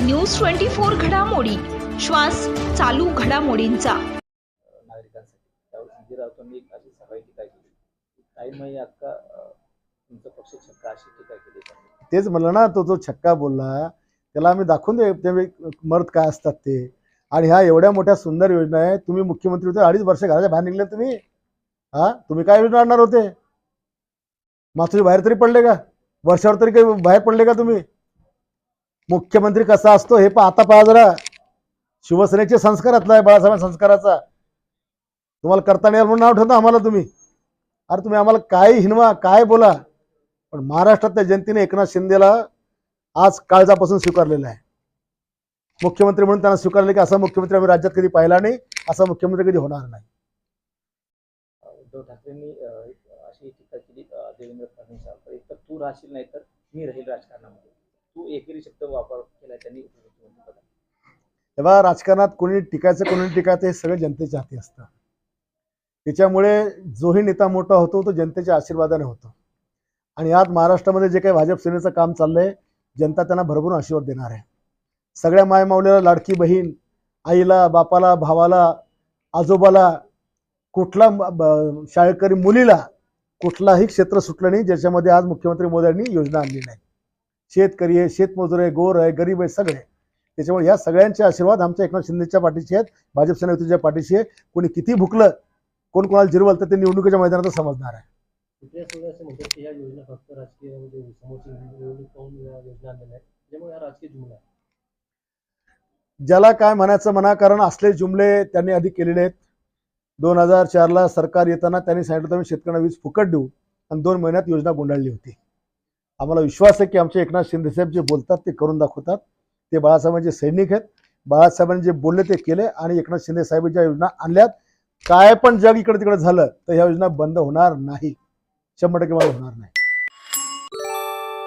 News twenty four घडामोडी. श्वास चालू घडामोडींचा. नागरिकांसाठी. त्यावर संजय राऊतांनी एक अशी सफाई टीका केली. ताईमाई अक्का अं, तुमचा पक्ष छक्का अशी टीका केली. तेच म्हणलं ना तो जो छक्का बोलला त्याला आम्ही दाखवून दे ते मर्द काय असतात ते. आणि ह्या एवढ्या मोठ्या सुंदर योजना आहे. तुम्ही मुख्यमंत्री होते अडीच वर्ष घराच्या बाहेर निघले तुम्ही. हा? तुम्ही काय योजना आणणार होते? माथुरी बाहेर तरी पडले का? वर्षावर तरी काही बाहेर पडले का तुम्ही? मुख्यमंत्री कसा असतो हे पण आता पहा जरा. शिवसेनेचे संस्कारातला आहे बाळासाहेब संस्काराचा. तुम्हाला करता नाही म्हणून नाव ठेवता आम्हाला तुम्ही. अरे तुम्ही आम्हाला काय हिनवा काय बोला. पण महाराष्ट्रातल्या जनतेने एकनाथ शिंदेला आज काळजापासून स्वीकारलेलं आहे. मुख्यमंत्री म्हणून त्यांना स्वीकारले की असा मुख्यमंत्री आम्ही राज्यात कधी पाहिला नाही असा मुख्यमंत्री कधी होणार नाही. उद्धव ठाकरेंनी अशी टीका केली देवेंद्र फडणवीस तू राहशील नाही तर मी राहील राजकारणामध्ये. तू एकेरी शब्द वापर केला त्यांनी तेव्हा राजकारणात कोणी टिकायचं कोणी टिकायचं हे सगळं जनतेच्या हाती असतं. त्याच्यामुळे जोही नेता मोठा होतो तो जनतेच्या आशीर्वादाने होतो. आणि आज महाराष्ट्रामध्ये जे काही भाजप सेनेचं काम चाललंय जनता त्यांना भरभरून आशीर्वाद देणार आहे. सगळ्या मायमाऊलीला लाडकी बहीण आईला बापाला भावाला आजोबाला कुठला शाळकरी मुलीला कुठलाही क्षेत्र सुटलं नाही ज्याच्यामध्ये आज मुख्यमंत्री मोदयांनी योजना आणली नाही. शेतकरी आहे शेतमजूर आहे गोर आहे गरीब आहे सगळे. त्याच्यामुळे या सगळ्यांचे आशीर्वाद आमच्या एकनाथ शिंदेच्या पाठीशी आहेत भाजप सेना युतीच्या पाठीशी आहे कोणी किती भुकलं कोण कोणाला जिरवलं तर ते निवडणुकीच्या मैदानात समजणार आहे. म्हणजे आहे. ज्याला काय म्हणायचं म्हणा कारण असले जुमले त्यांनी आधी केलेले आहेत. दोन हजार चारला सरकार येताना त्यांनी सांगितलं होतं शेतकऱ्यांना वीज फुकट देऊ. आणि दोन महिन्यात योजना गुंडाळली होती. आम्हाला विश्वास आहे की आमचे एकनाथ शिंदेसाहेब जे बोलतात ते करून दाखवतात. ते बाळासाहेबांचे सैनिक आहेत बाळासाहेबांनी जे बोलले ते केले आणि एकनाथ शिंदे साहेब ज्या योजना आणल्यात काय पण जग इकडे तिकडे झालं तर ह्या योजना बंद होणार नाही. शंभर टक्के होणार नाही.